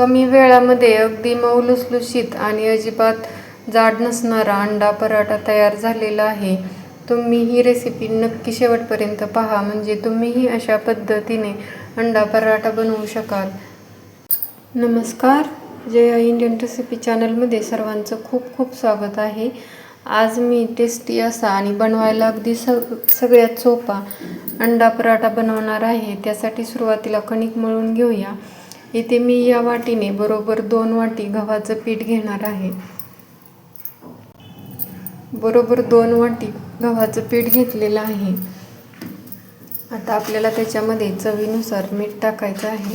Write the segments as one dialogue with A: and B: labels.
A: कमी वेळामध्ये अगदी मऊ लुसलुशीत आणि अजिबात जाड नसणारा अंडा पराठा तयार झालेला आहे. तुम्ही ही रेसिपी नक्की शेवटपर्यंत पहा म्हणजे तुम्हीही अशा पद्धतीने अंडा पराठा बनवू शकाल. नमस्कार. जय इंडियन रेसिपी चॅनलमध्ये सर्वांचं खूप खूप स्वागत आहे. आज मी टेस्टी असा आणि बनवायला अगदी स सगळ्यात सोपा अंडा पराठा बनवणार आहे. त्यासाठी सुरुवातीला कणिक मळून घेऊया. इथे मी या वाटीने बरोबर दोन वाटी गव्हाचं पीठ घेणार आहे. बरोबर दोन वाटी गव्हाचं पीठ घेतलेलं आहे. आता आपल्याला त्याच्यामध्ये चवीनुसार मीठ टाकायचं आहे.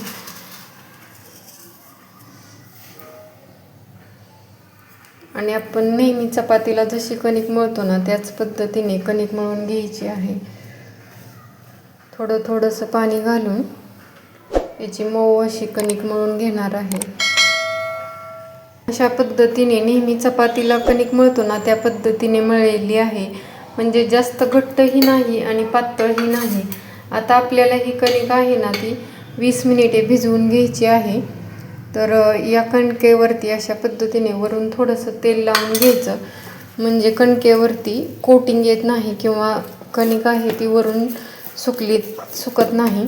A: आणि आपण नेहमी चपातीला जशी कणिक मळतो ना त्याच पद्धतीने कणिक मळून घ्यायची आहे. थोडं थोडंसं पाणी घालून याची मऊ अशी कणिक मळून घेणार आहे. अशा पद्धतीने नेहमी चपातीला कणिक मळतो ना त्या पद्धतीने मळलेली आहे. म्हणजे जास्त घट्टही नाही आणि पातळही नाही. आता आपल्याला ही कणिक आहे ना ती वीस मिनिटे भिजवून घ्यायची आहे. तर या कणकेवरती अशा पद्धतीने वरून थोडंसं तेल लावून घ्यायचं. म्हणजे कणकेवरती कोटिंग येत नाही किंवा कणिक आहे ती वरून सुकली सुकत नाही.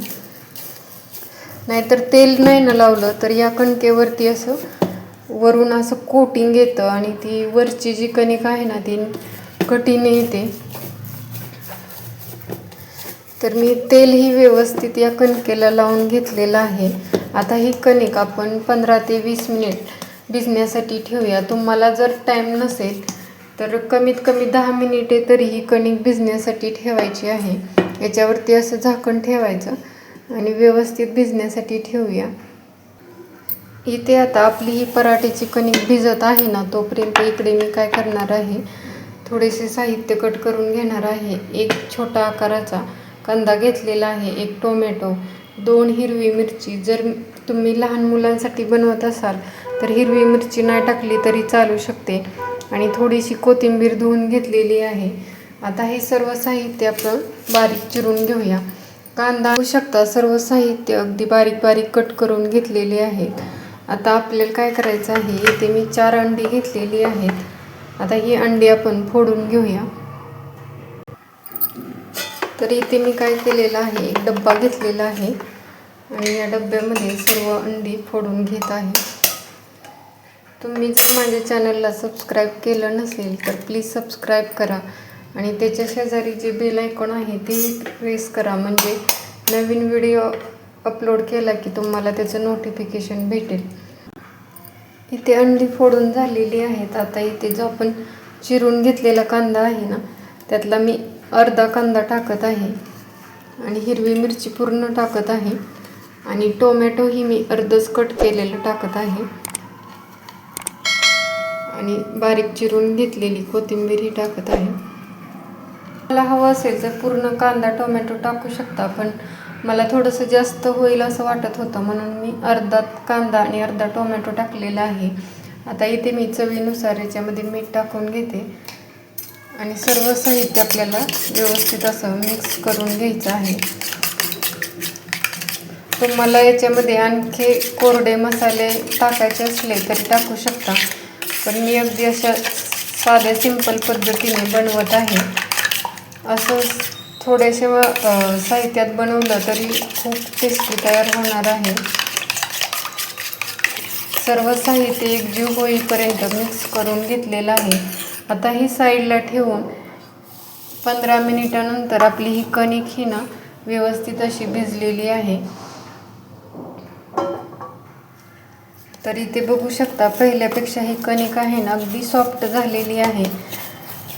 A: नाहीतर तेल नाही ना लावलं तर या कणकेवरती असं वरून असं कोटिंग येतं आणि ती वरची जी कणिक आहे ना ती कटीने येते. तर मी तेलही व्यवस्थित या कणकेला लावून घेतलेलं आहे. आता ही कणिक आपण पंधरा ते वीस मिनिट भिजण्यासाठी ठेवूया. तुम्हाला जर टाईम नसेल तर कमीत कमी दहा मिनिटे तरी ही कणिक भिजण्यासाठी ठेवायची आहे. याच्यावरती असं झाकण ठेवायचं. आणि व्यवस्थित भिजण्यासाठी ठेवूया. इथे आता आपली ही पराठीची कणिक भिजत आहे ना तोपर्यंत इकडे मी काय करणार आहे थोडेसे साहित्य कट करून घेणार आहे. एक छोटा आकाराचा कांदा घेतलेला आहे एक टोमॅटो दोन हिरवी मिरची. जर तुम्ही लहान मुलांसाठी बनवत असाल तर हिरवी मिरची नाही टाकली तरी चालू शकते. आणि थोडीशी कोथिंबीर धुवून घेतलेली आहे. आता हे सर्व साहित्य आपण बारीक चिरून घेऊया. कांदा होऊ शकता. सर्व साहित्य अगदी बारीक बारीक कट करून घेतलेले आहेत. आता आपल्याला काय करायचं आहे इथे मी चार अंडी घेतलेली आहेत. आता ही अंडी आपण फोडून घेऊया. तर इथे मी काय केलेलं आहे एक डब्बा घेतलेला आहे. आणि या डब्यामध्ये सर्व अंडी फोडून घेत आहे. तुम्ही जर माझ्या चॅनलला सबस्क्राईब केलं नसेल तर प्लीज सबस्क्राईब करा. आणि त्याच्या शेजारी जे बेल आयकॉन आहे तेही प्रेस करा. म्हणजे नवीन व्हिडिओ अपलोड केला की तुम्हाला त्याचं नोटिफिकेशन भेटेल. इथे अंडी फोडून झालेली आहेत. आता इथे जो आपण चिरून घेतलेला कांदा आहे ना त्यातला मी अर्धा कांदा टाकत आहे. आणि हिरवी मिरची पूर्ण टाकत आहे. आणि टोमॅटो ही मी अर्धच कट केलेलं टाकत आहे. आणि बारीक चिरून घेतलेली कोथिंबीर ही टाकत आहे. मला हवं असेल तर पूर्ण कांदा टोमॅटो टाकू शकता पण मला थोडंसं जास्त होईल असं वाटत होतं. म्हणून मी अर्धा कांदा आणि अर्धा टोमॅटो टाकलेला आहे. आता इथे मी चवीनुसार याच्यामध्ये मीठ टाकून घेते. आणि सर्व साहित्य आपल्याला व्यवस्थित असं मिक्स करून घ्यायचं आहे. तुम्हाला याच्यामध्ये आणखी कोरडे मसाले टाकायचे असले तरी टाकू शकता. पण मी अगदी अशा साध्या सिंपल पद्धतीने बनवत आहे. असं थोडेसे साहित्यात बनवलं तरी खूप टेस्टी तयार होणार आहे. सर्व साहित्य एकजीव होईपर्यंत मिक्स करून घेतलेलं आहे. आता ही साईडला ठेवून पंधरा मिनिटानंतर आपली ही कणिक ही ना व्यवस्थित अशी भिजलेली आहे. तर इथे बघू शकता पहिल्यापेक्षा ही कणिक आहे ना अगदी सॉफ्ट झालेली आहे.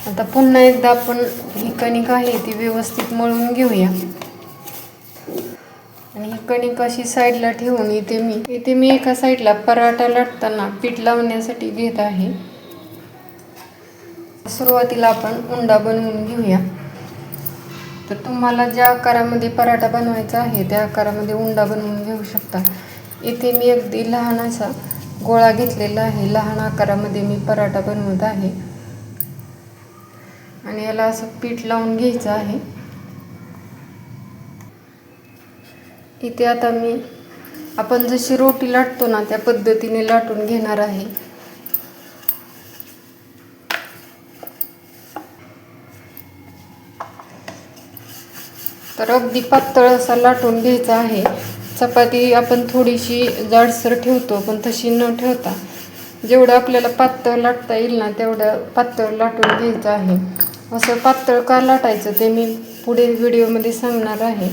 A: आता पुन्हा एकदा आपण ही कणिक आहे ती व्यवस्थित मळून घेऊया. आणि ही कणिक अशी साईडला ठेवून इथे मी इथे मी एका साईडला पराठा लाटताना पीठ लावण्यासाठी घेत आहे. सुरुवातीला आपण उंडा बनवून घेऊया. तर तुम्हाला ज्या आकारामध्ये पराठा बनवायचा आहे त्या आकारामध्ये उंडा बनवून घेऊ शकता. इथे मी अगदी लहान असा गोळा घेतलेला आहे. लहान आकारामध्ये मी पराठा बनवत आहे. आणि याला असं पीठ लावून घ्यायचं आहे. इथे आता मी आपण जशी रोटी लाटतो ना त्या पद्धतीने लाटून घेणार आहे. तर अगदी पातळ असा लाटून घ्यायचा आहे. चपाती आपण थोडीशी जाडसर ठेवतो पण तशी न ठेवता जेवढं आपल्याला पातळ लाटता येईल ना तेवढं पातळ लाटून घ्यायचं आहे. असं पातळ का लाटायचं ते मी पुढे व्हिडिओमध्ये सांगणार आहे.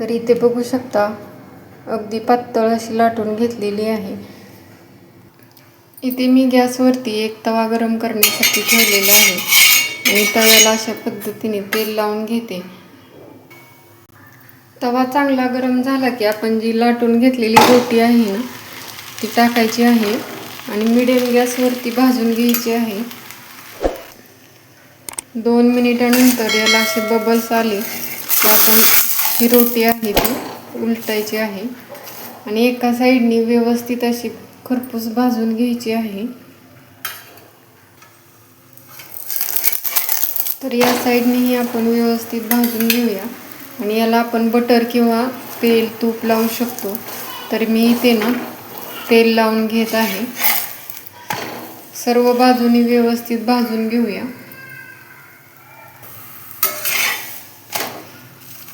A: तर इथे बघू शकता अगदी पातळ अशी लाटून घेतलेली आहे. इथे मी गॅसवरती एक तवा गरम करण्यासाठी ठेवलेला आहे. आणि तव्याला अशा पद्धतीने तेल लावून घेते. तवा चांगला गरम झाला की आपण जी लाटून घेतलेली रोटी आहे ना ती टाकायची आहे. आणि मिडियम गॅसवरती भाजून घ्यायची आहे. दोन मिनिटानंतर याला असे बबल्स आले की आपण ही रोटी आहे ती उलटायची आहे. आणि एका साईडनी व्यवस्थित अशी खरपूस भाजून घ्यायची आहे. तर या साईडनेही आपण व्यवस्थित भाजून घेऊया. आणि याला आपण बटर किंवा तेल तूप लावू शकतो. तर मी इथे ना तेल लावून घेत आहे. सर्व बाजूनी व्यवस्थित भाजून घेऊया.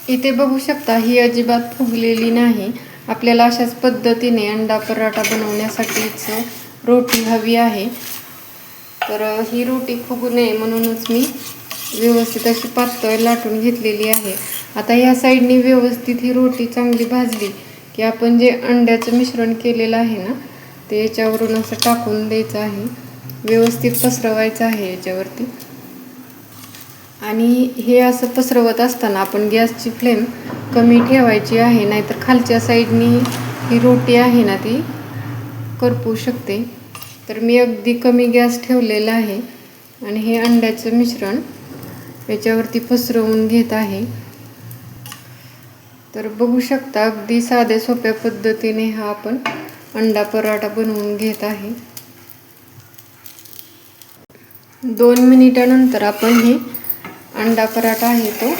A: इथे बघू शकता ही अजिबात फुगलेली नाही. आपल्याला अशाच पद्धतीने अंडा पराठा बनवण्यासाठीच रोटी हवी आहे. तर ही रोटी फुगू नये म्हणूनच मी व्यवस्थित अशी पातळ लाटून घेतलेली आहे. आता ह्या साईडने व्यवस्थित ही रोटी चांगली भाजली की आपण जे अंड्याचं मिश्रण केलेलं आहे ना ते याच्यावरून असं टाकून द्यायचं आहे. व्यवस्थित पसरवायचं आहे याच्यावरती. आणि हे असं पसरवत असताना आपण गॅसची फ्लेम कमी ठेवायची आहे नाहीतर खालच्या साईडनी ही रोटी आहे ना ती करपू शकते. तर मी अगदी कमी गॅस ठेवलेला आहे आणि हे अंड्याचं मिश्रण याच्यावरती पसरवून घेत आहे. तर बघू शकता अगदी साध्या सोप्या पद्धतीने हा आपण अंडा पराठा बनवून घेत आहे. दोन मिनिटानंतर आपण हे अंडा पराठा आहे तो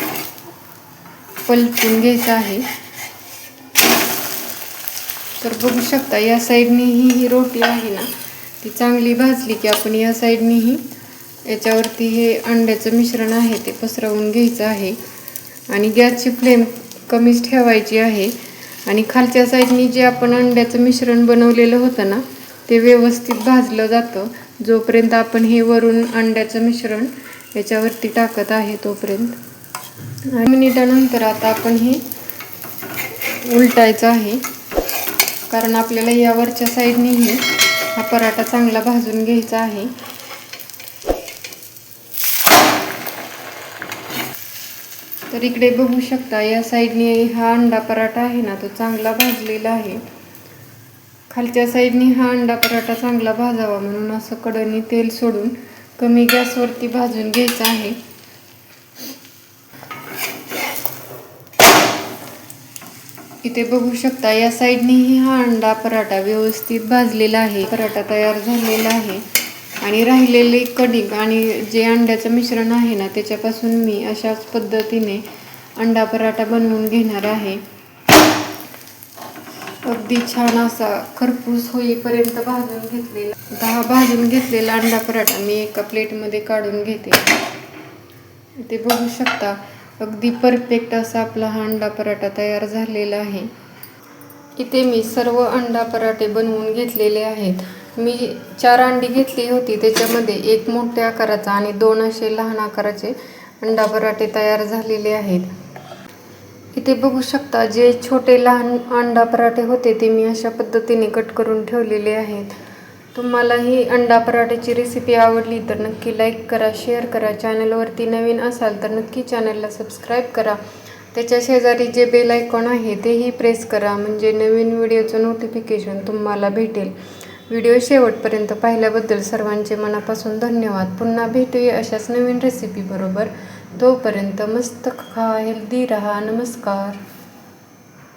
A: पलटून घ्यायचा आहे. तर बघू शकता या साईडनीही ही रोटी आहे ना ती चांगली भाजली की आपण या साईडनीही याच्यावरती हे अंड्याचं मिश्रण आहे ते पसरवून घ्यायचं आहे. आणि गॅसची फ्लेम कमीच ठेवायची आहे. आणि खालच्या साईडनी जे आपण अंड्याचं मिश्रण बनवलेलं होतं ना ते व्यवस्थित भाजलं जातं. जोपर्यंत आपण हे वरून अंड्याचं मिश्रण याच्यावरती टाकत आहे तोपर्यंत. आणि मिनिटानंतर आता आपण हे उलटायचं आहे. कारण आपल्याला यावरच्या साईडनेही हा पराठा चांगला भाजून घ्यायचा आहे. तर इकडे बघू शकता या साईडने हा अंडा पराठा आहे ना तो चांगला भाजलेला आहे. खालच्या साईडने हा अंडा पराठा चांगला भाजावा म्हणून असं कडनी तेल सोडून कमी गॅसवरती भाजून घ्यायचं आहे. इथे बघू शकता या साईडनेही हा अंडा पराठा व्यवस्थित भाजलेला आहे. पराठा तयार झालेला आहे. आणि राहिलेले कणिक आणि जे अंड्याचं मिश्रण आहे ना त्याच्यापासून मी अशाच पद्धतीने अंडा पराठा बनवून घेणार आहे. अगदी छान असा खरपूस होईपर्यंत भाजून घेतलेला. दहा भाजून घेतलेला अंडा पराठा मी एका प्लेटमध्ये काढून घेते. ते बघू शकता अगदी परफेक्ट असा आपला हा अंडा पराठा तयार झालेला आहे. इथे मी सर्व अंडा पराठे बनवून घेतलेले आहेत. मी चार अंडी घेतली होती त्याच्यामध्ये एक मोठ्या आकाराचा आणि दोन असे लहान आकाराचे अंडा पराठे तयार झालेले आहेत. इथे बघू शकता जे छोटे लहान अंडा पराठे होते ते मी अशा पद्धतीने कट करून ठेवलेले आहेत. तुम्हाला ही अंडा पराठ्याची रेसिपी आवडली तर नक्की लाईक करा शेअर करा. चॅनलवरती नवीन असाल तर नक्की चॅनलला सबस्क्राईब करा. त्याच्या शेजारी जे बेल आयकॉन आहे तेही प्रेस करा म्हणजे नवीन व्हिडिओचं नोटिफिकेशन तुम्हाला भेटेल. व्हिडिओ शेवटपर्यंत पाहिल्याबद्दल सर्वांचे मनापासून धन्यवाद. पुन्हा भेटूया अशाच नवीन रेसिपीबरोबर तोपर्यंत मस्त खा हेल्दी रहा नमस्कार.